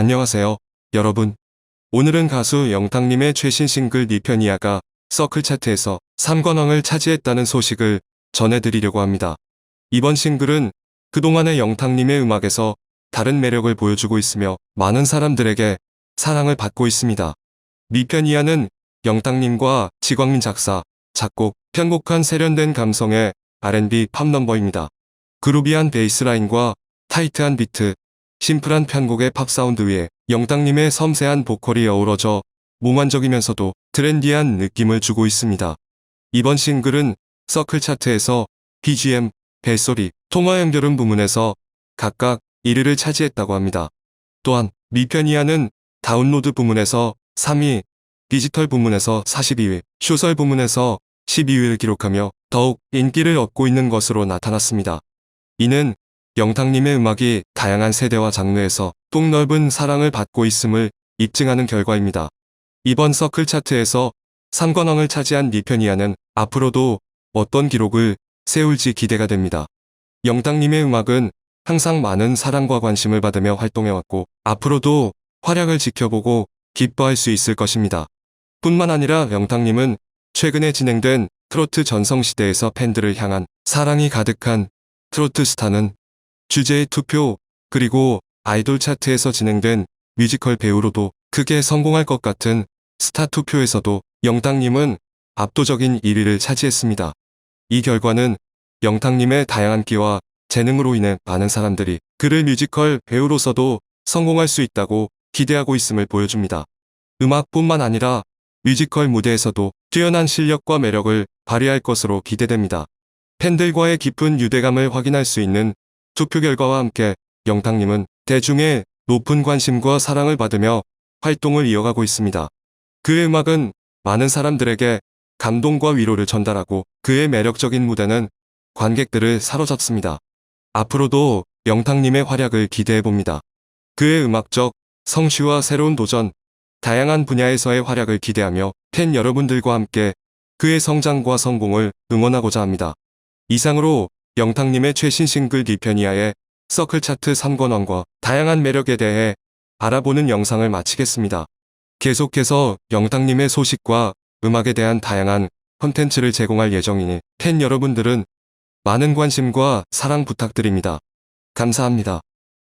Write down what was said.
안녕하세요, 여러분. 오늘은 가수 영탁님의 최신 싱글 니편이야가 서클 차트에서 3관왕을 차지했다는 소식을 전해드리려고 합니다. 이번 싱글은 그동안의 영탁님의 음악에서 다른 매력을 보여주고 있으며 많은 사람들에게 사랑을 받고 있습니다. 니편이야는 영탁님과 지광민 작사, 작곡, 편곡한 세련된 감성의 R&B 팝 넘버입니다. 그루비한 베이스라인과 타이트한 비트, 심플한 편곡의 팝 사운드 위에 영탁님의 섬세한 보컬이 어우러져 몽환적이면서도 트렌디한 느낌을 주고 있습니다. 이번 싱글은 서클 차트에서 BGM, 벨소리, 통화 연결음 부문에서 각각 1위를 차지했다고 합니다. 또한 미편이아는 다운로드 부문에서 3위, 디지털 부문에서 42위, 쇼설 부문에서 12위를 기록하며 더욱 인기를 얻고 있는 것으로 나타났습니다. 이는 영탁님의 음악이 다양한 세대와 장르에서 폭넓은 사랑을 받고 있음을 입증하는 결과입니다. 이번 서클 차트에서 3관왕을 차지한 니편이아는 앞으로도 어떤 기록을 세울지 기대가 됩니다. 영탁님의 음악은 항상 많은 사랑과 관심을 받으며 활동해왔고 앞으로도 활약을 지켜보고 기뻐할 수 있을 것입니다. 뿐만 아니라 영탁님은 최근에 진행된 트로트 전성시대에서 팬들을 향한 사랑이 가득한 트로트 스타는 주제의 투표 그리고 아이돌 차트에서 진행된 뮤지컬 배우로도 크게 성공할 것 같은 스타 투표에서도 영탁님은 압도적인 1위를 차지했습니다. 이 결과는 영탁님의 다양한 끼와 재능으로 인해 많은 사람들이 그를 뮤지컬 배우로서도 성공할 수 있다고 기대하고 있음을 보여줍니다. 음악뿐만 아니라 뮤지컬 무대에서도 뛰어난 실력과 매력을 발휘할 것으로 기대됩니다. 팬들과의 깊은 유대감을 확인할 수 있는 투표 결과와 함께 영탁님은 대중의 높은 관심과 사랑을 받으며 활동을 이어가고 있습니다. 그의 음악은 많은 사람들에게 감동과 위로를 전달하고 그의 매력적인 무대는 관객들을 사로잡습니다. 앞으로도 영탁님의 활약을 기대해봅니다. 그의 음악적 성취와 새로운 도전, 다양한 분야에서의 활약을 기대하며 팬 여러분들과 함께 그의 성장과 성공을 응원하고자 합니다. 이상으로 영탁님의 최신 싱글 디페니아의 서클 차트 3권왕과 다양한 매력에 대해 알아보는 영상을 마치겠습니다. 계속해서 영탁님의 소식과 음악에 대한 다양한 컨텐츠를 제공할 예정이니 팬 여러분들은 많은 관심과 사랑 부탁드립니다. 감사합니다.